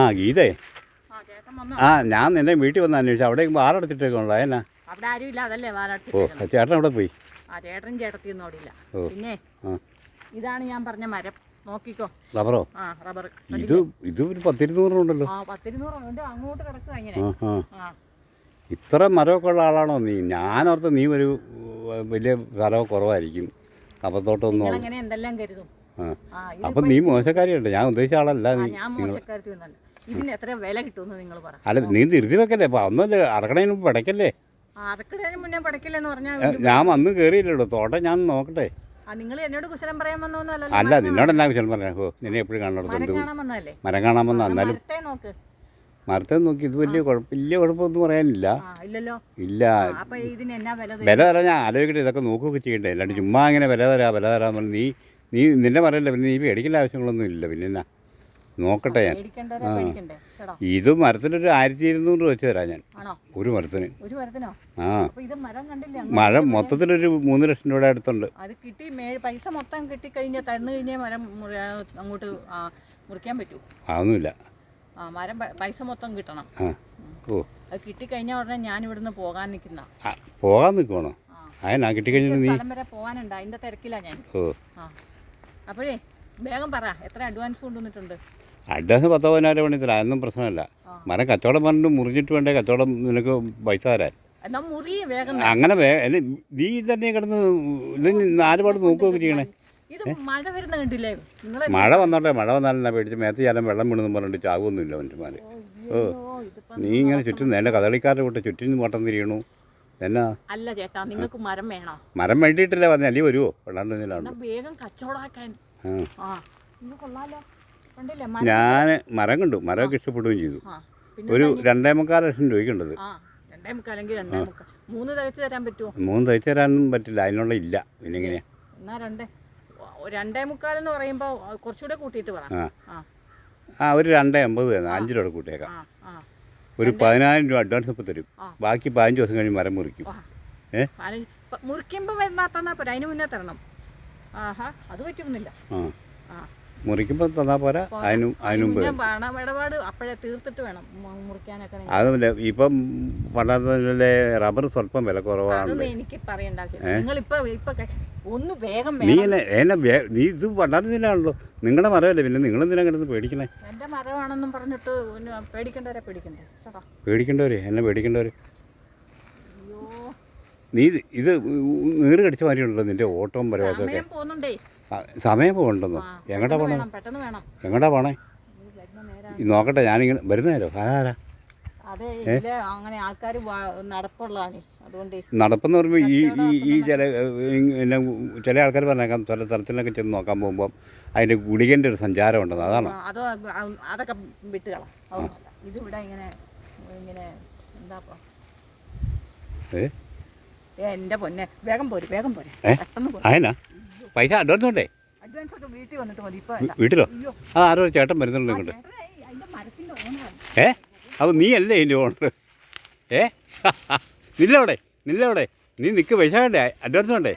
ആ ഗീതേ. ആ ഞാൻ നിന്നെ വീട്ടിൽ വന്ന് അന്വേഷിച്ചു. അവിടെ വാറടച്ചിട്ടേക്കുള്ള എന്നാ അവിടെ ആരും ഇല്ല അതല്ലേ ഓ ചേട്ടൻ അവിടെ പോയി? ആ ചേട്ടനും ചേട്ടത്തിയൊന്നും അവിടെ ഇല്ല. പിന്നെ ഇതാണ് ഞാൻ പറഞ്ഞ മരം. നോക്കിക്കോ. റബ്ബറോ? ആ റബ്ബർ ഇത് ഇത് ഒരു പത്തിരുന്നൂറുണ്ടല്ലോ ആ പത്തിരുന്നൂറുണ്ട് അങ്ങോട്ട് കിടക്കുക ഇങ്ങനെ. ഇത്ര മരമൊക്കെ ഉള്ള ആളാണോ നീ? ഞാനോർത്ത് നീ ഒരു വലിയ സ്ഥലമൊക്കെ കുറവായിരിക്കും. അപ്പത്തോട്ടൊന്നും അങ്ങനെ എന്തെല്ലാം കരുതും? അപ്പം നീ മോശക്കാരിയുണ്ട് ഞാൻ ഉദ്ദേശിച്ച ആളല്ല നീ ഒന്നല്ല ഇതിന് എത്ര വില കിട്ടുമെന്ന് നിങ്ങൾ പറ. അല്ല നീ തിരുത്തി വെക്കല്ലേ. അപ്പൊ മുമ്പ് മുന്നേ പഠിക്കില്ലെന്ന് പറഞ്ഞാൽ ഏ, ഞാൻ വന്ന് കയറിയില്ലല്ലോ തോട്ടം ഞാൻ നോക്കട്ടെ. ആ നിങ്ങൾ എന്നോട് കുശലം പറയാൻ വന്നോന്നല്ലോ അല്ല നിന്നോട് എന്നാ കുശലം പറയാം ഓ നിന്നെ എപ്പോഴും കാണാൻ മരം കാണാൻ വന്ന എന്നാലും മരത്തെ നോക്ക്. ഇത് വലിയ വലിയ കുഴപ്പമൊന്നും പറയാനില്ല. ഇല്ല? വില തരാൻ ഞാൻ ആലോചിക്കട്ടെ ഇതൊക്കെ നോക്കുകയൊക്കെ ചെയ്യണ്ടേ. അല്ലാണ്ട് ചുമ്മാ ഇങ്ങനെ വില തരാ വില തരാന്ന് പറഞ്ഞ് നീ നീ നിന്നെ പറയല്ല പിന്നെ നീ പേടിക്കേണ്ട ആവശ്യങ്ങളൊന്നും ഇല്ല. പിന്നെ എന്നാ? നോക്കട്ടെ ഞാൻ. ചേട്ടാ. ഇത് മരത്തിനൊരു ആയിരത്തി ഇരുന്നൂറ് വെച്ച് തരാം ഞാൻ. ഒരു മരത്തിന്. ആ. മഴ മൊത്തത്തിലൊരു മൂന്ന് ലക്ഷം രൂപയുടെ അടുത്തുണ്ട്. അത് കിട്ടി പൈസ മൊത്തം കിട്ടിക്കഴിഞ്ഞാൽ തന്നു കഴിഞ്ഞാൽ മരം അങ്ങോട്ട് മുറിക്കാൻ പറ്റൂ. അതൊന്നുമില്ല. ആ മരം പൈസ മൊത്തം കിട്ടണം. ഓ. അത് കിട്ടിക്കഴിഞ്ഞാൽ ഉടനെ ഞാൻ ഇവിടുന്ന് പോകാൻ നിൽക്കുന്ന. പോകാൻ നിൽക്കണോ ആ. അതിനാ നീ സ്ഥലം വരെ പോകാനുണ്ട്. അതിന്റെ തിരക്കിലാ ഞാൻ. ഓ. ആ. അപ്പോഴേ വേഗം പറ. എത്ര അഡ്വാൻസ് കൊണ്ടുവന്നിട്ടുണ്ട്? അഡ്വാൻസ് പത്തോ പതിനായിരം മണി തരാം അതൊന്നും പ്രശ്നമല്ല. മരം കച്ചവടം പറഞ്ഞിട്ട് മുറിഞ്ഞിട്ട് വേണ്ടേ? കച്ചവടം നിനക്ക് പൈസ തരാൻ. അങ്ങനെ നീ തന്നെ കിടന്ന് നാലുപാട് നോക്കുകയൊക്കെ ചെയ്യണേ? മഴ വരുന്ന കണ്ടില്ലേ? നിങ്ങൾ മഴ വന്നോട്ടെ. മഴ വന്നാലെന്നാ പേടിച്ച് മേത്ത് ചാലം വെള്ളം വീണെന്ന് പറഞ്ഞിട്ട് ചാവൊന്നുമില്ല മനുഷ്യന്മാർ ഓ നീ ഇങ്ങനെ ചുറ്റും നേരെ കഥകളിക്കാരുടെ വിട്ട് ചുറ്റും വട്ടം തിരിയണു. എന്നാ? അല്ല ചേട്ടാ നിങ്ങൾക്ക് മരം വേണോ? മരം വേണ്ടിയിട്ടല്ലേ വന്നേ? അല്ലെങ്കിൽ വരുമോ എന്നാ വേഗം കച്ചവടാക്കാൻ ഞാൻ മരം കണ്ടു. മരമൊക്കെ ഇഷ്ടപ്പെടുകയും ചെയ്തു. ഒരു രണ്ടേ മുക്കാൽ ലക്ഷം രൂപയ്ക്കുണ്ടത് മൂന്ന് തയ്ച്ചു തരാൻ പറ്റുമോ? മൂന്ന് തയ്ച്ചു തരാനൊന്നും പറ്റില്ല. അതിനുള്ള ഇല്ല. പിന്നെ എങ്ങനെയാ? എന്നാ രണ്ടേ. രണ്ടേ മുക്കാൽ എന്ന് പറയുമ്പോൾ കുറച്ചുകൂടെ കൂട്ടിയിട്ട് പറ. ആ. ഒരു രണ്ടേ അമ്പത് തന്നെ അഞ്ച് രൂപ കൂട്ടിയേക്കാം ഒരു പതിനായിരം രൂപ അഡ്വാൻസ് ഇപ്പം തരും. ബാക്കി പതിനഞ്ച് ദിവസം കഴിഞ്ഞ് മരം മുറിക്കും. ഏ? മുറിക്കുമ്പോൾ വരുന്ന തന്നാ പോരാ? അതിന് മുന്നേ തരണം. ആഹാ അത് പറ്റുന്നില്ല മുറിക്കുമ്പോൾ തന്നാൽ പോരാ അതിനും അതിനുമ്പ് ഇടപാട് അപ്പോഴേ തീർത്തിട്ട് വേണം മുറിക്കാനൊക്കെ. അതുമില്ല ഇപ്പം പണ്ടത്തെ റബ്ബർ സ്വല്പം വില കുറവാണ് എനിക്ക് ഒന്ന് വേഗം നീ എന്നെ എന്നെ നീ ഇത് പണ്ടായിരുന്നില്ലാണല്ലോ നിങ്ങളുടെ മരമല്ലേ പിന്നെ നിങ്ങൾ എന്തിനാ കിടന്ന് പേടിക്കണേ. എന്റെ മരമാണെന്നും പറഞ്ഞിട്ട് പേടിക്കേണ്ടവരെ പേടിക്കണ്ടവരെ പേടിക്കണ്ടേ. പേടിക്കേണ്ടവരെ? എന്നെ പേടിക്കേണ്ടവർ അയ്യോ നീ ഇത് നീറ് കടിച്ച മാതിരിയുണ്ടല്ലോ നിന്റെ ഓട്ടവും പരവാസമൊക്കെ സമയം പോകണ്ടെന്നോ ആ, എങ്ങോട്ടാ പോണേ? എങ്ങോട്ടാ പോണേ? നോക്കട്ടെ ഞാനിങ്ങനെ വരുന്നേരോ ആരാ? അങ്ങനെ ആൾക്കാർ നടപ്പുള്ളതാണ്. അതുകൊണ്ട്. നടപ്പെന്ന് പറയുമ്പോൾ ഈ ഈ ഈ ചില പിന്നെ ചില ആൾക്കാർ പറഞ്ഞേക്കാം ചില സ്ഥലത്തിലൊക്കെ ചെന്ന് നോക്കാൻ പോകുമ്പോൾ അതിന്റെ ഗുളികന്റെ ഒരു സഞ്ചാരം ഉണ്ടെന്ന്. അതാണോ? അതൊക്കെ വിട്ടുകളാം ഇതിവിടെ ഇങ്ങനെ ഇങ്ങനെ എന്താ ഏ? എന്റെ പൊന്നെ. വേഗം പോര് വേഗം പോര്? പെട്ടെന്ന് പൈസ അഡ്വാൻസ് ഉണ്ടേ അഡ്വാൻസ് ഒക്കെ വീട്ടിൽ വന്നിട്ട് മതി. ഇപ്പൊ വീട്ടിലോ? ആ ആരോ ചേട്ടൻ വരുന്നുണ്ട് ഇങ്ങോട്ട്. ഏ അപ്പോൾ നീ അല്ലേ എന്റെ ഓണർ ഏ? നില്ലവിടെ നില്ലവിടെ. നീ നിൽക്ക് പൈസ വേണ്ടേ? അഡ്വാൻസ് വേണ്ടേ?